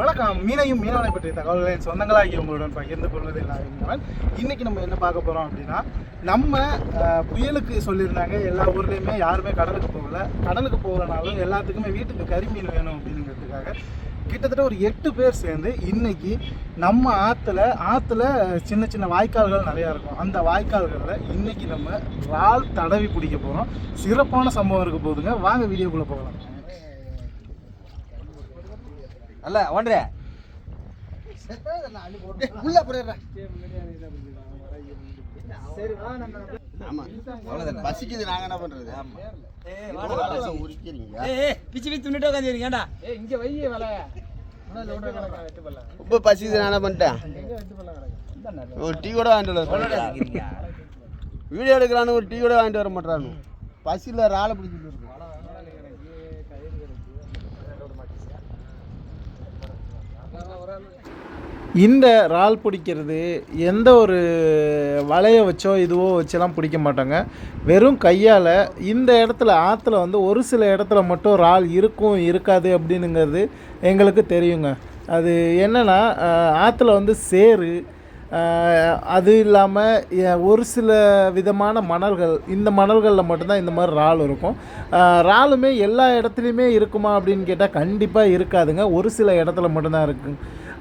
வணக்கம். மீனையும் மீனவனை பற்றிய தகவல்களை சொந்தங்களாகி உங்களுடன் பகிர்ந்து கொள்வது இல்லாமல் இன்னைக்கு நம்ம என்ன பார்க்க போகிறோம் அப்படின்னா நம்ம புயலுக்கு சொல்லியிருந்தாங்க. எல்லா ஊர்லேயுமே யாருமே கடலுக்கு போகல. கடலுக்கு போகலனாலும் எல்லாத்துக்குமே வீட்டுக்கு கறிமீன் வேணும் அப்படிங்கிறதுக்காக கிட்டத்தட்ட ஒரு எட்டு பேர் சேர்ந்து இன்னைக்கு நம்ம ஆற்றுல ஆற்றுல சின்ன சின்ன வாய்க்கால்கள் நிறையா இருக்கும். அந்த வாய்க்கால்களில் இன்னைக்கு நம்ம வால் தடவி பிடிக்க போகிறோம் சிறப்பான சம்பவம் இருக்க போகுதுங்க. வாங்க வீடியோக்குள்ளே போகலாம். அல்ல ஒன்றே. உள்ள அவ்வளவுதானே. பசிக்குது நாங்க என்ன பண்றது? பிச்சு பிச்சு துண்டுட்டு உட்காந்துருங்க ஏண்டா ரொம்ப பசிக்குது நான் என்ன பண்ணிட்டேன்? ஒரு டீ கூட வாங்கிட்டு வர வீடியோ எடுக்கிறானு ஒரு டீ கூட வாங்கிட்டு வர மாட்டானு பசியில் ராலை பிடிச்சிட்டு இருக்கு. இந்த இறால் பிடிக்கிறது எந்த ஒரு வலையை வச்சோ இதுவோ வச்செல்லாம் பிடிக்க மாட்டாங்க. வெறும் கையால் இந்த இடத்துல ஆற்றுல வந்து ஒரு சில இடத்துல மட்டும் இறால் இருக்கும் இருக்காது அப்படின்னுங்கிறது எங்களுக்கு தெரியுங்க. அது என்னென்னா ஆற்றுல வந்து சேரு அது இல்லாமல் ஒரு சில விதமான மணல்கள் இந்த மணல்களில் மட்டும்தான் இந்த மாதிரி இறால் இருக்கும். இறாலுமே எல்லா இடத்துலையுமே இருக்குமா அப்படின்னு கேட்டால் கண்டிப்பாக இருக்காதுங்க. ஒரு சில இடத்துல மட்டும்தான் இருக்குது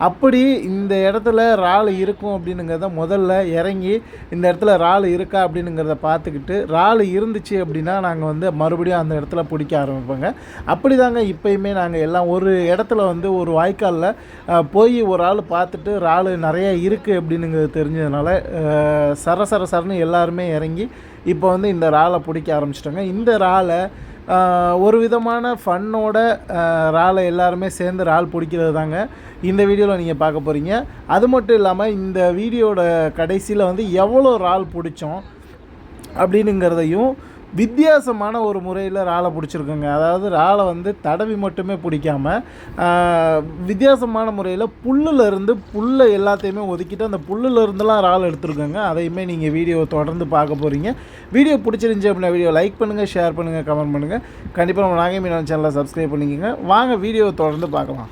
அப்படி இந்த இடத்துல இறால் இருக்கும் அப்படின்னுங்கிறத முதல்ல இறங்கி இந்த இடத்துல இறால் இருக்கா அப்படின்னுங்கிறத பார்த்துக்கிட்டு இறால் இருந்துச்சு அப்படின்னா நாங்கள் வந்து மறுபடியும் அந்த இடத்துல பிடிக்க ஆரம்பிப்போங்க. அப்படி தாங்க இப்போயுமே நாங்கள் எல்லாம் ஒரு இடத்துல வந்து ஒரு வாய்க்காலில் போய் ஒரு ஆள் பார்த்துட்டு இறால் நிறைய இருக்குது அப்படின்னுங்கிறது தெரிஞ்சதுனால சர சர சரன்னு எல்லாருமே இறங்கி இப்போ வந்து இந்த இறாலை பிடிக்க ஆரம்பிச்சிட்டோங்க. இந்த இறாலை ஒரு விதமான ஃபன்னோட ராலை எல்லாருமே சேர்ந்து இறால் பிடிக்கிறது தாங்க இந்த வீடியோவில் நீங்கள் பார்க்க போகிறீங்க அது மட்டும் இல்லாமல் இந்த வீடியோட கடைசியில் வந்து எவ்வளோ இறால் பிடிச்சோம் அப்படின்னுங்கிறதையும் வித்தியாசமான ஒரு முறையில் இறாலை பிடிச்சிருக்குங்க. அதாவது இறாலை வந்து தடவி மட்டுமே பிடிக்காம வித்தியாசமான முறையில் புல்லில் இருந்து புல்லை எல்லாத்தையுமே ஒதுக்கிட்டு அந்த புல்லில் இருந்தெல்லாம் இறால் எடுத்துருக்கோங்க. அதையுமே நீங்கள் வீடியோ தொடர்ந்து பார்க்க போகிறீங்க வீடியோ பிடிச்சிருந்துச்சி அப்படின்னா வீடியோ லைக் பண்ணுங்கள் ஷேர் பண்ணுங்கள் கமெண்ட் பண்ணுங்கள் கண்டிப்பாக நம்ம நாகை மீனான் சேனலை சப்ஸ்கிரைப் பண்ணிக்கோங்க. வாங்க வீடியோ தொடர்ந்து பார்க்கலாம்.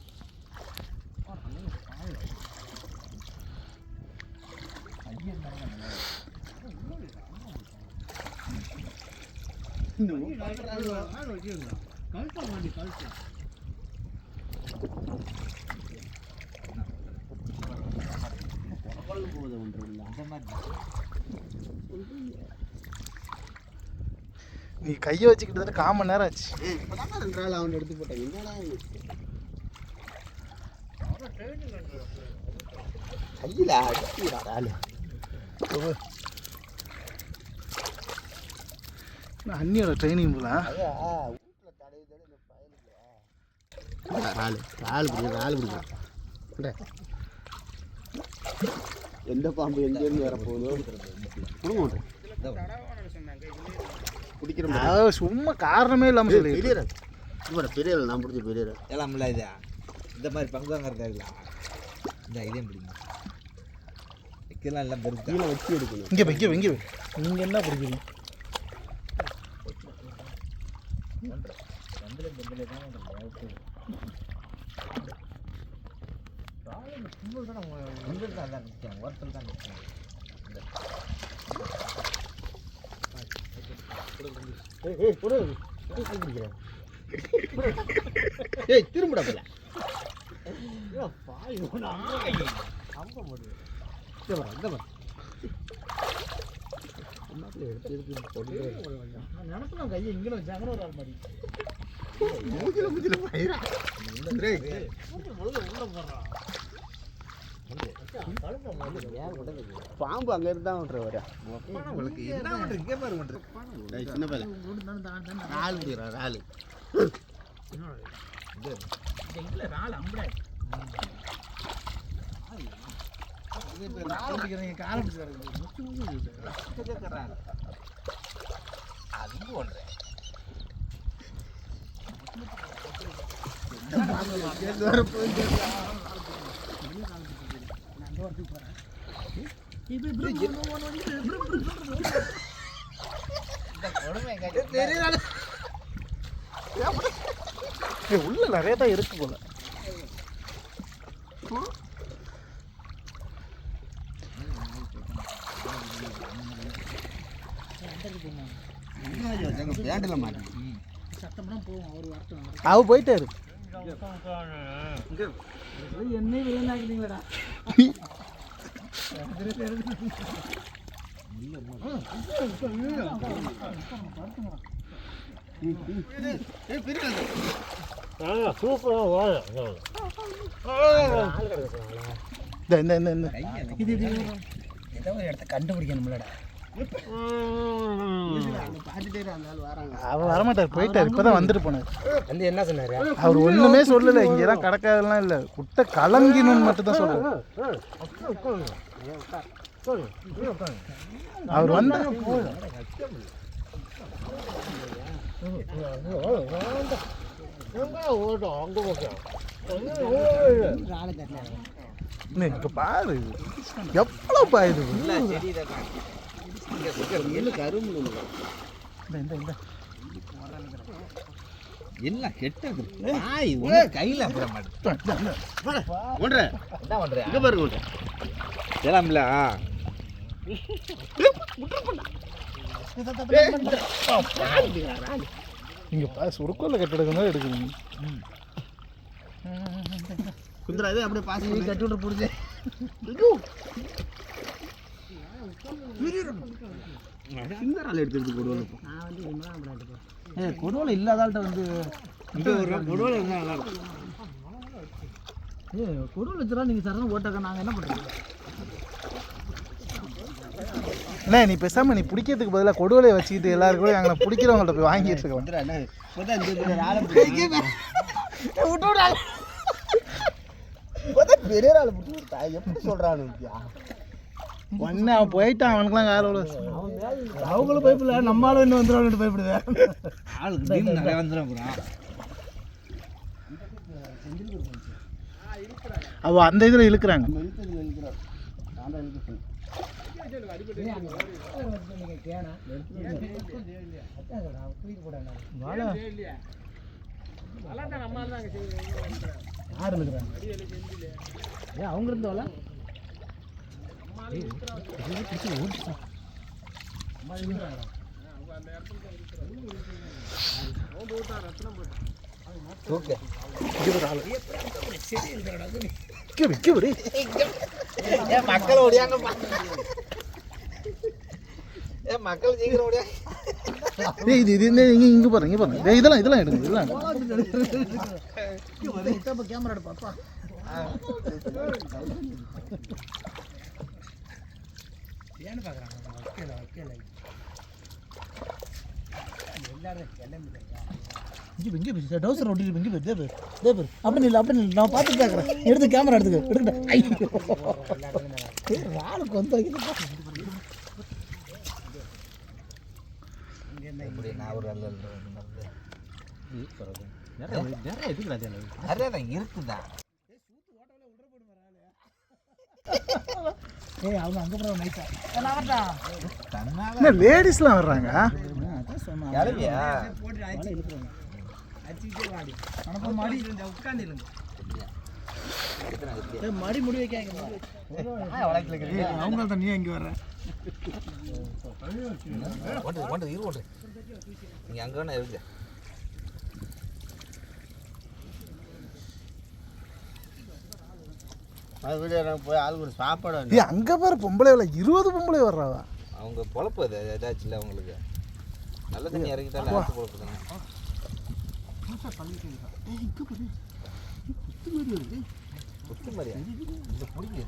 போது ஒன்று நீ கையை வச்சுக்கிட்டு கால் மணி நேரம் ஆச்சு. ஏய், இப்பதான்டா ரெண்டு நாள் அவன் எடுத்து போட்டேன். என்னடா கையில அடிச்சுடா ஆளு அண்ணியோட ட்ரைனிங் போல ராலு ராலு பிடிக்கும் ராலு பிடிக்கும் இந்தா. எந்த பாம்பு எங்கேருந்து வர போகுதோ கொடுங்க ஒன்று. பிடிக்கிற மாதிரி. அதாவது சும்மா காரணமே இல்லாமல் சொல்லி பெரிய இறால். இது பாரு, பெரிய நான் பிடிச்ச பெரிய இறால். எல்லாம் இல்ல இதா இந்த மாதிரி பங்கு வாங்குறதா இல்ல இந்த இதையும் பிடிங்க வைக்கலாம் எல்லாம் பெருசு கீழே வச்சு எடுக்கணும். இங்கே போய் இங்கே போய் இங்கே போய். நீங்கள் என்ன பிடிக்கிறீங்க தான் தான் நிற்கும் ஒருத்தர் தான் நிற்கும் ஏய், ஏய், கொடு. கொடு, கொடு பிடிக்கிறேன். ஏய் திரும்புடா போல நினப்பலாம் கையை இங்கே வச்சாங்கன்னு ஒரு ஆள் மாதிரி. மூஞ்சில மூஞ்சில பயிரா? பாம்பு அங்கே இருந்தா விட்ற வர. உங்களுக்கு என்ன இங்கே பாரு சின்ன பையன். பண்ணுறேன் ஏய், உள்ள நிறைய தான் இருக்கு போல. பேண்டில் மாட்டேன் அவ போயிட்டாரு இந்த இந்த இந்த. இந்த ஏதோ ஒரு இடத்த கண்டுபிடிக்கணும்லடா. அவர் வரமாட்டார் போயிட்டார் இப்பதான் வந்துட்டு போனார். வந்து என்ன சொன்னாரு? அவர் ஒண்ணுமே சொல்லல இங்கெல்லாம் கடக்காதெல்லாம் இல்ல. குட்டை கலங்கினுன்னு மட்டும் தான் சொல்றாரு. அவர் வந்தா இங்க பாரு. எவ்வளவு பாயுது எல்லாம் கெட்டது. நாய் உனக்கு கையில் என்ன பண்ணுறேன் இங்கே பாருங்க ஒன்றரை ஏலாம்ல இங்க பா சுருக்கோல கட்டடங்க தான் எடுக்குது. குந்திரா இது அப்படியே பாசி கட்டி விட்டு பிடிச்சி இந்த ரால் எடுத்து எடுத்து போடுவோம் நான் வந்து இனிமேல் விளையாட்டு ஏ கொடுவலை இல்லாதால்கிட்ட வந்து இருந்தால் நல்லா இருக்கும். ஏ கொடுவலை வச்சுரா நீங்கள் சரணம் ஓட்டாக்க நாங்கள் என்ன பண்ணுறது அண்ணே நீ பேசாம நீ பிடிக்கிறதுக்கு பதிலாக கொடுவலையை வச்சுக்கிட்டு எல்லாரும் கூட அங்கே பிடிக்கிறவங்கள்ட்ட போய் வாங்கிட்டு இருக்கலாம் பெரிய ராலை பிடிச்சி விட்டா எப்படி சொல்கிறானு ஒன்று அவன் போயிட்டான் அவனுக்குலாம் கால அவங்களும் பயப்பில்ல நம்மளும் இன்னும் வந்துடும் பயப்படுது. ஆளுக்கு திடீர்னு நிறைய வந்துடும் அப்புறம் அவ அந்த இதில் இழுக்கிறாங்க. ஏன் அவங்க இருந்தோம்ல ஓகே. மக்கள் ஓடியாங்கப்பா ஏன் மக்கள் சீக்கிரம் ஓடியா. டேய் இது இது இந்த இங்கே இங்கே பாருங்க இங்கே பாருங்க. டேய் இதெல்லாம் இதெல்லாம் எடுங்க இதெல்லாம் எடுங்க. இப்போ கேமரா எடுப்பாப்பா ஏன்னு பார்க்குறாங்க? வைக்கல வைக்கல. இங்கே இங்கே போய் டவுசர் ஒட்டிட்டு இங்கே போய் தேபர் அப்படி இல்லை அப்படி இல்லை. நான் பார்த்துட்டு பார்க்குறேன் எடுத்து கேமரா எடுத்துக்க எடுக்கட்டேன் ஐயோ. ராளுக்கு வந்து வைக்கிறப்பா இப்படி நான் ஒரு நல்ல நிறைய எதுக்குறாது நிறைய தான் இருக்குதா ஏய் அவங்க அங்கே போகிற நைட்டா எல்லாம் தன்னால என்ன லேடிஸ்லாம் வர்றாங்க? கிளவியா மடி. முடி வைக்காங்க அவங்க தான் நீ இங்கே வர்ற? ஓட்டு ஓட்டு இரு ஓட்டு. நீங்கள் அங்கே வேணா இருக்கு அது வீடியோ எனக்கு போய் ஆளுக்கு ஒரு சாப்பாடு ஏய் அங்கே பாரு பொம்பளை இருபது பொம்பளை வர்றாவா அவங்க பொழப்பு அது ஏதாச்சும் இல்லை அவங்களுக்கு. நல்ல தண்ணி பொழப்பு தானே. குத்து மாதிரியா? இந்த பிடிங்க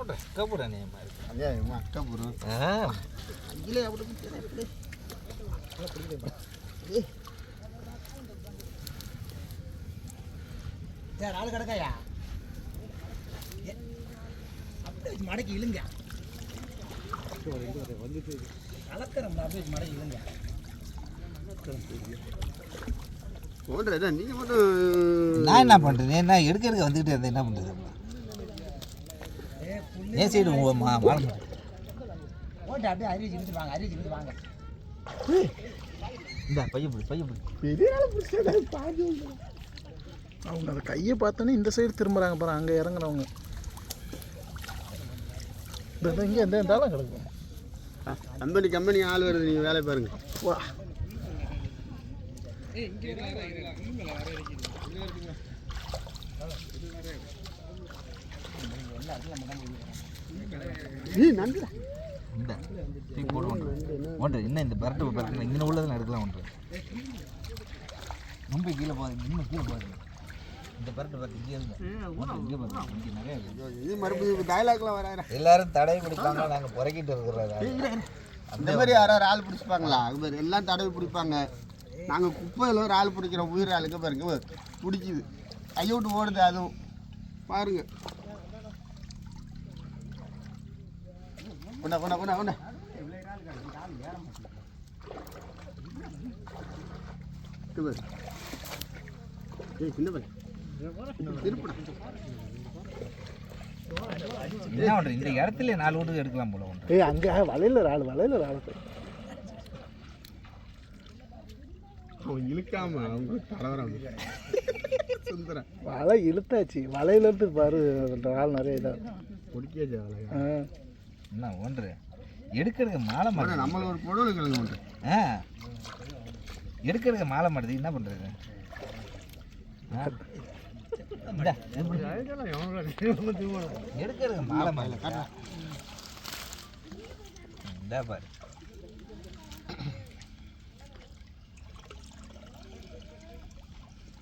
அதே அக்கா போகிறோம் ஆ. இதில் அப்படி எப்படி? சரி ஆள் கிடக்காயா? மடக்கி இழுங்க. கலக்கிறோம்ல அப்படியே மடக்கி இழுங்க. ஓடுறதா நீங்கள் மட்டும் நான் என்ன பண்ணுறேன் என்ன எடுக்க எடுக்க வந்துக்கிட்டே இருந்தேன். என்ன பண்ணுறது ஏன் சைடு மா மாலை ஓட்டு அப்படியே அறிவிச்சு இழுத்து வாங்க அறிவிச்சு இழுத்து வாங்க. இந்த பையன் பிடி பையன் பிடி. பிடிச்சா பாதி அவங்க அந்த கையை பார்த்தோன்னே இந்த சைடு திரும்புகிறாங்க பாரு அங்கே இறங்குறவங்க. இந்த இங்கே இந்த இருந்தாலும் கிடக்கும். கம்பெனி கம்பெனி ஆள் வருது நீங்கள் வேலை பாருங்க. வா. நன்றி இந்த தூக்கி போட்டு ஒன்று. ஒன்று இன்னும் இந்த பரட்டு பரட்டு இங்கே உள்ளதில் எடுக்கலாம் ஒன்று. ரொம்ப கீழே போகுது இன்னும் கீழே போகுது இந்த பரட்டு பரட்டு இங்கே ஒன்று இங்கே பாருங்க இங்கே நிறைய இருக்குது இது மறுபடியும் டைலாக்லாம் வராது எல்லாரும் தடை பிடிப்பாங்க நாங்கள் புறக்கிட்டு இருக்கிறதா? அந்த மாதிரி யாராவது ஆள் பிடிச்சிப்பாங்களா? அது மாதிரி எல்லாம் தடவை பிடிப்பாங்க. நாங்கள் குப்பையில் ஒரு ஆள் பிடிக்கிறோம் உயிர் ஆளுக்கு பாருங்க பிடிக்குது. கையை விட்டு ஓடுது அதுவும். பாருங்க. கொண்டா கொண்டா கொண்டா கொண்டா பாரு. ஏய் சின்ன பாரு திருப்படா என்ன பண்ணுறது இந்த இடத்துல நாலு வீட்டுக்கு எடுக்கலாம் போல ஒன்று. ஏய் அங்கே வலையில் ஆள் வலையில் ஆள். அவன் இழுக்காம அவங்க சுந்தரம். வலை இழுத்தாச்சு. வலையிலேருந்து பாரு அந்த ஆள் நிறைய இதாக ஆ. என்ன ஒன்று? எடுக்க எடுக்க மாலை மாட்டேன் நம்மளுக்கு ஒரு பொடவை கிழங்கு உண்டு ஆ. எடுக்க எடுக்க மாலை மாட்டுது. என்ன பண்ணுறது எடுக்க எடுக்க மாலை மாட்டல இந்த பாரு.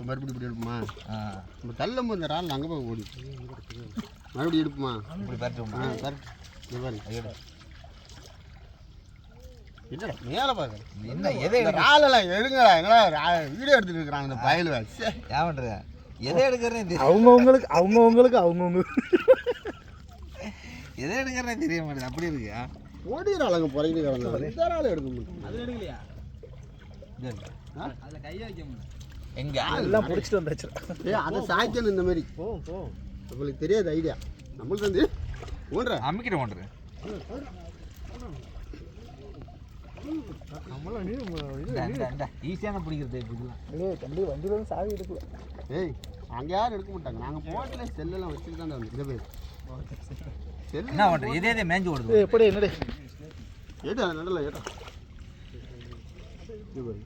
மறுபடியும் இப்படி எடுப்புமா? நம்ம தள்ளும் இந்த ரால் அங்கே போய் ஓடி மறுபடியும் எடுப்புமா? இப்படி பரட்டு. என்னடா மேலே என்ன எதை ராலெல்லாம் எடுங்கடா. எங்களா வீடியோ எடுத்துட்டு இருக்கிறாங்க இந்த பயல் சே ஏன் பண்ணுறது எதை எடுக்கிறேன் தெரியும் அவங்கவுங்களுக்கு அவங்கவுங்களுக்கு அவங்கவுங்க எதை எடுக்கிறேன் தெரிய மாட்டேது அப்படி இருக்கு? ஓடிற ஆளுங்க புறகிட்டு கிடங்க இந்த ரால் எடுக்க முடியும் இது இருக்கு. அதில் கையை வைக்க முடியும் எங்க எல்லாம் பிடிச்சிட்டு வந்தாச்சு ஏ அதை சாய்க்கணும் இந்த மாதிரி. நம்மளுக்கு தெரியாது ஐடியா நம்மளுக்கு வந்து ஓடுற அமைக்கிட்ட ஒன்று ஈஸியான பிடிக்கிறது இப்படிலாம் இல்லையே தம்பி வண்டியில் வந்து சாவி எடுக்கல. ஏய் அங்கே யாரும் எடுக்க மாட்டாங்க. நாங்கள் போட்டில் செல்லெல்லாம் வச்சுட்டு தான் வந்து இதை பேர் செல்லு என்ன பண்ணுறது இதே இதே மேய்ஞ்சி ஓடுது. ஏய் எப்படி என்னடே? நடல பாரு.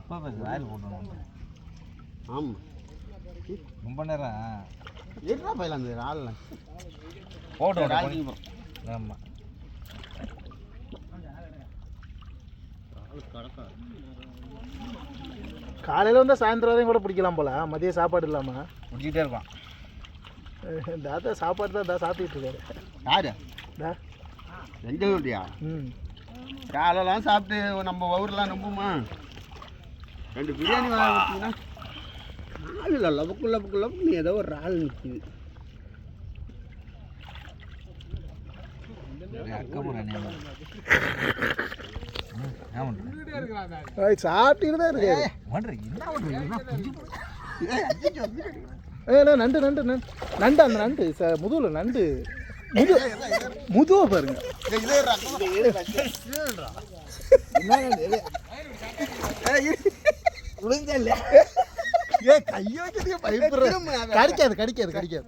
அப்பா பேச வாயில் போட்டணும் ஆமாம் ரொம்ப நேரம். ஏட்டா பயில அந்த ரால்லாம் போட்டு ரால் ஆமாம் காலையில் வந்தால் சாயந்தரம் வரையும் கூட பிடிக்கலாம் போல. மதியம் சாப்பாடு இல்லாமல் பிடிச்சிட்டே இருப்பான். தாத்தா சாப்பாடு தான் தான் சாப்பிட்டுட்டு இருக்காரு. யாரு? டா ரெண்டு சொல்றியா ம். காலெல்லாம் சாப்பிட்டு நம்ம வவுரெலாம் நம்புமா? ரெண்டு பிரியாணி வாங்கி கொடுத்தீங்கன்னா ஆள் இல்லை லபக்கு லபக்கு லபக்கு ஏதோ ஒரு ஆள் நிற்குது சாப்பிட்டுட்டு தான் அண்ணா, நண்டு நண்டு நண்டு. நண்டு அந்த நண்டு ச முதுகில் நண்டு. முது முதுவை பாருங்க. ஏ கையை கடிக்காது கடிக்காது கடிக்காது.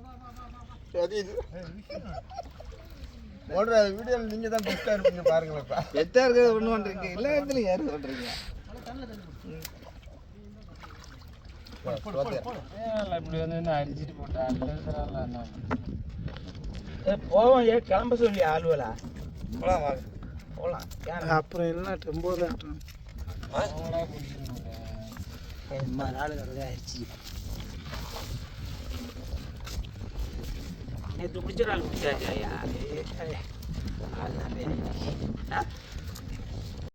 ஓடுற வீடியோவில் நீங்கள் தான் பெஸ்ட்டாக இருப்பீங்க பாருங்களேப்பா பெத்தா இருக்கிறது ஒன்று பண்ணுறீங்க எல்லா இடத்துலையும் யாரு பண்ணுறீங்க இப்படி வந்து என்ன அடிச்சுட்டு போட்டா? போவோம் ஏ கிளம்ப சொல்லி ஆளுவலா? போலாம் வாங்க. போலாம். அப்புறம் என்ன டெம்போ தான்? ஆளு கிடக்கு ஆயிடுச்சு. நேற்று பிடிச்ச நாள் பிடிச்சாச்சு ஐயா